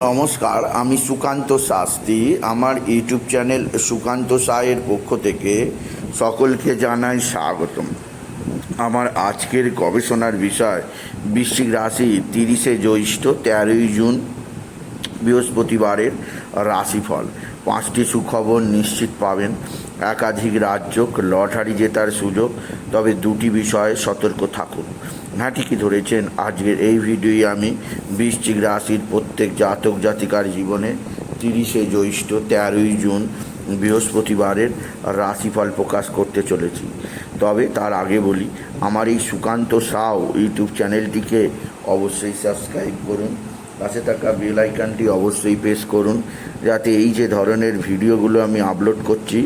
নমস্কার, আমি সুকান্ত শাস্ত্রী। আমার ইউটিউব চ্যানেল সুকান্ত সায়ের পক্ষ থেকে সকলকে জানাই স্বাগতম। আমার আজকের গবেষণার বিষয়, বৃশ্চিক রাশি তিরিশে জ্যৈষ্ঠ, তেরোই জুন, বৃহস্পতিবারের রাশিফল। পাঁচটি সুখবর নিশ্চিত পাবেন। একাধিক রাজ্য লটারি জেতার সুযোগ, তবে দুটি বিষয়ে সতর্ক থাকুন। ঠিকই ধরেছেন। আজকের এই ভিডিওই আমি বৃশ্চিক রাশির প্রত্যেক জাতক জাতিকার জীবনে তিরিশে জ্যৈষ্ঠ তেরোই জুন বৃহস্পতিবারের রাশিফল প্রকাশ করতে চলেছি। তবে তার আগে বলি, আমার এই সুকান্ত সাউ ইউটিউব চ্যানেলটিকে অবশ্যই সাবস্ক্রাইব করুন, পাশে থাকা বেল আইকনটি অবশ্যই প্রেস করুন, যাতে এই যে ধরনের ভিডিওগুলো আমি আপলোড করছি,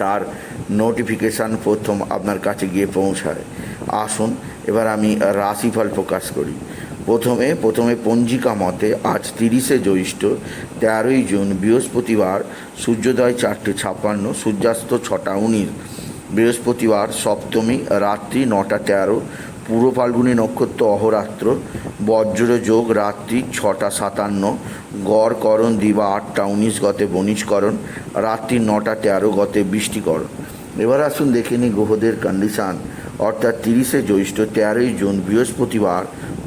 তার নোটিফিকেশান প্রথম আপনার কাছে গিয়ে পৌঁছায়। আসুন, এবার আমি রাশিফল প্রকাশ করি। প্রথমে প্রথমে পঞ্জিকা মতে আজ তিরিশে জ্যৈষ্ঠ, তেরোই জুন, বৃহস্পতিবার, সূর্যোদয় চারটে ছাপ্পান্ন, সূর্যাস্ত ছটা উনিশ। বৃহস্পতিবার, সপ্তমী, রাত্রি নটা তেরো, পূর্ব ফাল্গুনী নক্ষত্র অহরাত্র, বজ্র যোগ রাত্রি ছটা সাতান্ন, গড় করণ দিবা আটটা উনিশ গতে বণিজকরণ, রাত্রি নটা তেরো গতে বৃষ্টিকরণ। এবার আসুন দেখে নিই গ্রহদের কন্ডিশান অর্থাৎ তিরিশে জ্যৈষ্ঠ তেরোই জুন বৃহস্পতিবার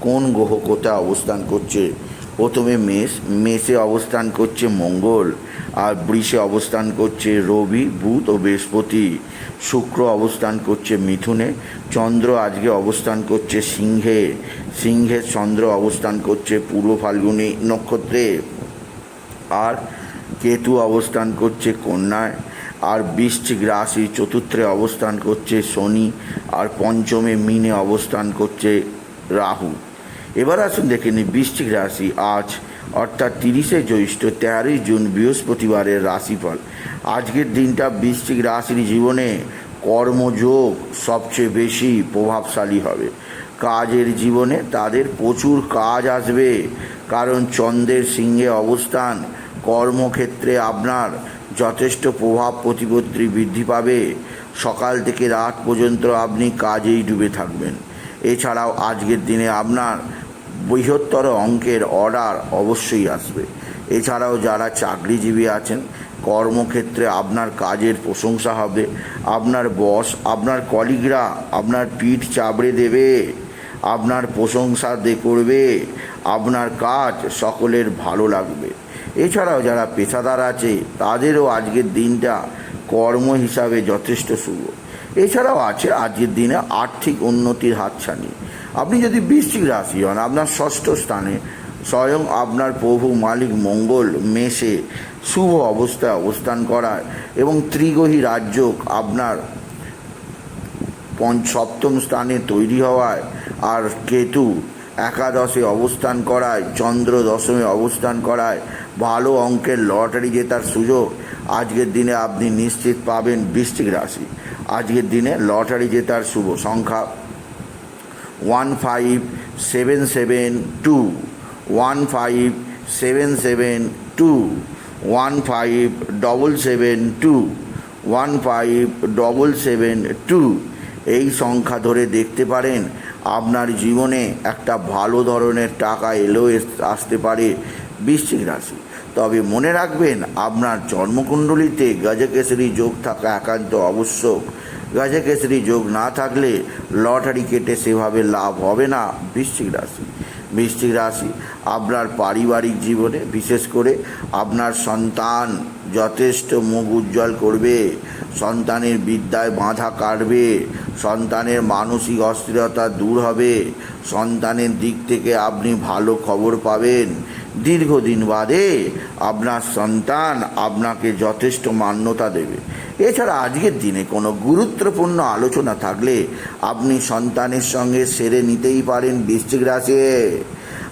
কোন গ্রহ কোথায় অবস্থান করছে? প্রথমে মেষ, মেষে অবস্থান করছে মঙ্গল, আর বৃষে অবস্থান করছে রবি, বুধ ও বৃহস্পতি। শুক্র অবস্থান করছে মিথুনে, চন্দ্র আজকে অবস্থান করছে সিংহে সিংহের চন্দ্র অবস্থান করছে পূর্ব ফাল্গুনী নক্ষত্রে। আর কেতু অবস্থান করছে কন্যায় আর বৃশ্চিক রাশি চতুর্থে অবস্থান করছে শনি, আর পঞ্চমে মিনে অবস্থান করছে রাহু। এবার আসুন দেখে নিই বৃশ্চিক রাশি আজ, অর্থাৎ তিরিশে জ্যৈষ্ঠ, তেরোই জুন, বৃহস্পতিবারের রাশিফল। আজকের দিনটা বৃশ্চিক রাশির জীবনে কর্মযোগ সবচেয়ে বেশি প্রভাবশালী হবে। কাজের জীবনে তাদের প্রচুর কাজ আসবে, কারণ চন্দ্রের সিংহে অবস্থান, কর্মক্ষেত্রে আপনার যথেষ্ট প্রভাব প্রতিপত্তি বৃদ্ধি পাবে। সকাল থেকে রাত পর্যন্ত আপনি কাজেই ডুবে থাকবেন। এছাড়াও আজকের দিনে আপনার বৃহত্তর অঙ্কের অর্ডার অবশ্যই আসবে। এছাড়াও যারা চাকরিজীবী আছেন, কর্মক্ষেত্রে আপনার কাজের প্রশংসা হবে। আপনার বস, আপনার কলিগরা আপনার পিঠ চাবড়ে দেবে। আপনার প্রশংসা দে করবে। আপনার কাজ সকলের ভালো লাগবে। এছাড়াও যারা পেশাদার আছে, তাদেরও আজকের দিনটা কর্ম হিসাবে যথেষ্ট শুভ। এছাড়াও আছে আজকের দিনে আর্থিক উন্নতির হাতছানি। আপনি যদি বৃশ্চিক রাশি হন, আপনার ষষ্ঠ স্থানে স্বয়ং আপনার প্রভু মালিক মঙ্গল মেষে শুভ অবস্থায় অবস্থান করায় এবং ত্রিগহী রাজ্য আপনার পঞ্চ সপ্তম স্থানে তৈরি হওয়ায়, আর কেতু একাদশে অবস্থান করায় চন্দ্র দশমে অবস্থান করায়, ভালো অঙ্কের লটারি জেতার সুযোগ। আজকের দিনে আপনি নিশ্চিত পাবেন বৃশ্চিক রাশি। আজকের দিনে লটারি জেতার শুভ সংখ্যা one five seven seven two. One five seven seven two. One five double seven two. One five double seven two. এই সংখ্যা ধরে দেখতে পারেন আপনার জীবনে একটা ভালো ধরনের টাকা এলেও আসতে পারে বৃশ্চিক রাশি। তবে মনে রাখবেন, আপনার জন্মকুণ্ডলিতে গজকেশরী যোগ থাকা একান্ত আবশ্যক। গজকেশরী যোগ না থাকলে লটারি কেটে সেভাবে লাভ হবে না বৃশ্চিক রাশি। বৃশ্চিক রাশি আপনার পারিবারিক জীবনে, বিশেষ করে আপনার সন্তান যথেষ্ট মুখ উজ্জ্বল করবে, সন্তানের বিদ্যায় বাধা কাটবে, সন্তানের মানসিক অস্থিরতা দূর হবে, সন্তানের দিক থেকে আপনি ভালো খবর পাবেন। দীর্ঘদিন বাদে আপনার সন্তান আপনাকে যথেষ্ট মান্যতা দেবে। এছাড়া আজকের দিনে কোনো গুরুত্বপূর্ণ আলোচনা থাকলে আপনি সন্তানের সঙ্গে সেরে নিতেই পারেন বৃশ্চিক রাশি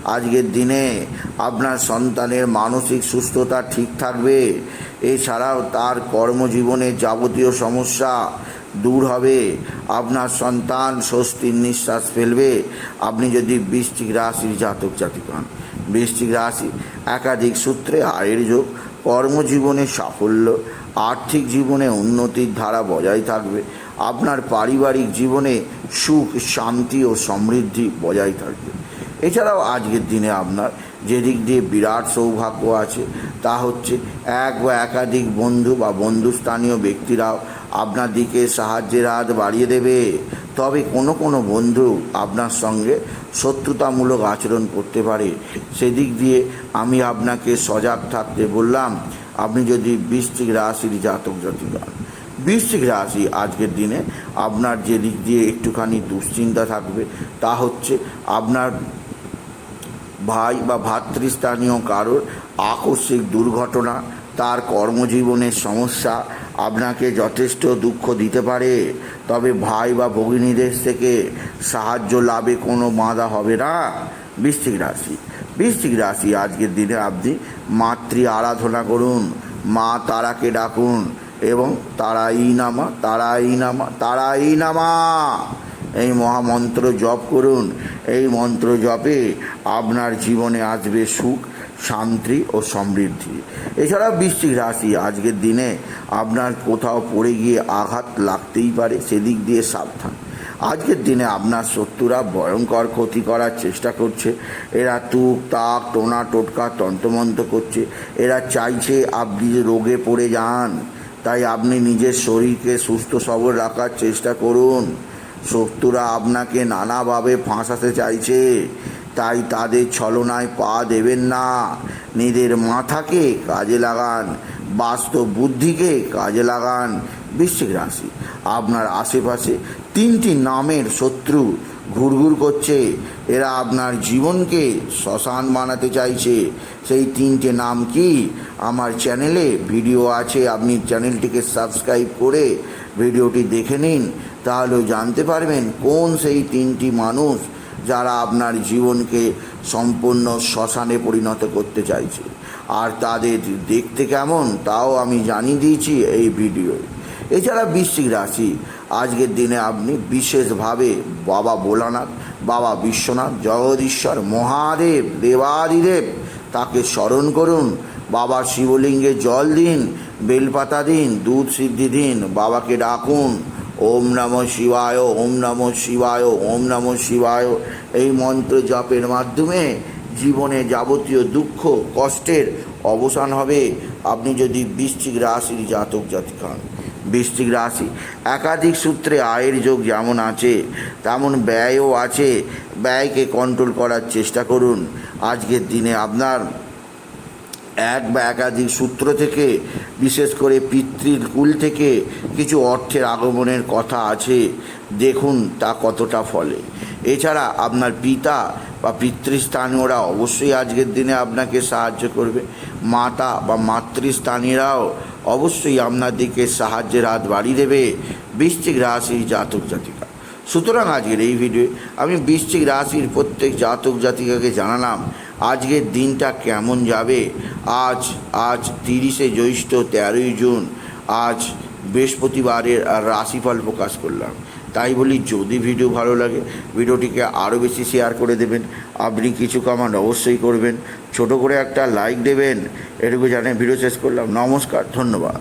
আজকের দিনে আপনার সন্তানের মানসিক সুস্থতা ঠিক থাকবে। এছাড়াও তার কর্মজীবনে যাবতীয় সমস্যা দূর হবে। আপনার সন্তান স্বস্তির নিঃশ্বাস ফেলবে। আপনি যদি বৃশ্চিক রাশির জাতক জাতিক হন, বৃশ্চিক রাশি একাধিক সূত্রে আয়ের যোগ, কর্মজীবনে সাফল্য, আর্থিক জীবনে উন্নতির ধারা বজায় থাকবে। আপনার পারিবারিক জীবনে সুখ, শান্তি ও সমৃদ্ধি বজায় থাকবে। এছাড়াও আজকের দিনে আপনার যেদিক দিয়ে বিরাট সৌভাগ্য আছে, তা হচ্ছে এক বা একাধিক বন্ধু বা বন্ধুস্থানীয় ব্যক্তিরাও আপনার দিকে সাহায্যের হাত বাড়িয়ে দেবে। তবে কোনো কোনো বন্ধু আপনার সঙ্গে শত্রুতামূলক আচরণ করতে পারে। সেদিক দিয়ে আমি আপনাকে সজাগ থাকতে বললাম, আপনি যদি বৃশ্চিক রাশির জাতক জাতিকা বৃশ্চিক রাশি আজকের দিনে আপনার যে দিক দিয়ে একটুখানি দুশ্চিন্তা থাকবে, তা হচ্ছে আপনার ভাই বা ভাতৃস্থানীয় কারোর আকস্মিক দুর্ঘটনা, তার কর্মজীবনের সমস্যা আপনাকে যথেষ্ট দুঃখ দিতে পারে। তবে ভাই বা ভগিনীদের থেকে সাহায্য লাভে কোনো বাধা হবে না। বৃশ্চিক রাশি বৃশ্চিক রাশি আজকের দিনে আপনি মাতৃ আরাধনা করুন, মা তারাকে ডাকুন এবং তারাই নামা তারাই নামা তারাই নামা। এই মহামন্ত্র জপ করুন। এই মন্ত্র জপে আপনার জীবনে আসবে সুখ, শান্তি ও সমৃদ্ধি। এছাড়া বৃশ্চিক রাশি, আজকের দিনে আপনার কোথাও পড়ে গিয়ে আঘাত লাগতেই পারে, সেদিক দিয়ে সাবধান। আজকের দিনে আপনার শত্রুরা ভয়ঙ্কর ক্ষতি করার চেষ্টা করছে। এরা তুক তাক, টোনা, টোটকা, তন্ত্রমন্ত্র করছে। এরা চাইছে আপনি রোগে পড়ে যান, তাই আপনি নিজের শরীরকে সুস্থ সবল রাখার চেষ্টা করুন। শত্রুরা আপনাকে নানাভাবে ফাঁসাতে চাইছে। তাই তাদের ছলনায় পা দেবেন না। নিজের মাথাকে কাজে লাগান, বাস্তব বুদ্ধিকে কাজে লাগান। বৃশ্চিক রাশি, আপনার আশেপাশে তিনটি নামের শত্রু ঘুরঘুর করছে। এরা আপনার জীবনকে শ্মশান বানাতে চাইছে। সেই তিনটে নাম কি আমার চ্যানেলে ভিডিও আছে, আপনি চ্যানেলটিকে সাবস্ক্রাইব করে ভিডিওটি দেখে নিন। তাহলেও জানতে পারবেন কোন সেই তিনটি মানুষ যারা আপনার জীবনকে সম্পূর্ণ শ্মশানে পরিণত করতে চাইছে। আর তাদের দেখতে কেমন, তাও আমি জানিয়ে দিয়েছি এই ভিডিওয় এছাড়া বৃশ্চিক রাশি, আজকের দিনে আপনি বিশেষভাবে বাবা ভোলানাথ, বাবা বিশ্বনাথ, জগদীশ্বর, মহাদেব, দেবাদিদেব, তাকে স্মরণ করুন। বাবা শিবলিঙ্গে জল দিন, বেলপাতা দিন, দুধ সিদ্ধি দিন, বাবাকে ডাকুন। ওম নম শিবায়, ওম নম শিবায়, ওম নম শিবায়। এই মন্ত্র জপের মাধ্যমে জীবনে যাবতীয় দুঃখ, কষ্টের অবসান হবে। আপনি যদি বৃশ্চিক রাশির জাতক জাতিক হন, বৃশ্চিক রাশি একাধিক সূত্রে আয়ের যোগ যেমন আছে, তেমন ব্যয়ও আছে। ব্যয়কে কন্ট্রোল করার চেষ্টা করুন। আজকের দিনে আপনার এক বা একাধিক সূত্র থেকে বিশেষ করে পিতৃর কুল থেকে কিছু অর্থের আগমনের কথা আছে। দেখুন তা কতটা ফলে। এছাড়া আপনার পিতা বা পিতৃস্থানীয়রা অবশ্যই আজকের দিনে আপনাকে সাহায্য করবে। মাতা বা মাতৃস্থানীয়রাও অবশ্যই আপনার দিকে সাহায্যের হাত বাড়িয়ে দেবে। বৃশ্চিক রাশির জাতক জাতিকা। সুতরাং আজকের এই ভিডিও আমি বৃশ্চিক রাশির প্রত্যেক জাতক জাতিকাকে জানালাম, আজকের দিনটা কেমন যাবে? আজ আজ তিরিশে জ্যৈষ্ঠ তেরোই জুন, আজ বৃহস্পতিবারের রাশিফল প্রকাশ করলাম। তাই বলি, যদি ভিডিও ভালো লাগে, ভিডিওটিকে আরও বেশি শেয়ার করে দেবেন, আপনি কিছু কমান্ড অবশ্যই করবেন, ছোট করে একটা লাইক দেবেন, এটুকু জানে ভিডিও শেষ করলাম। নমস্কার, ধন্যবাদ।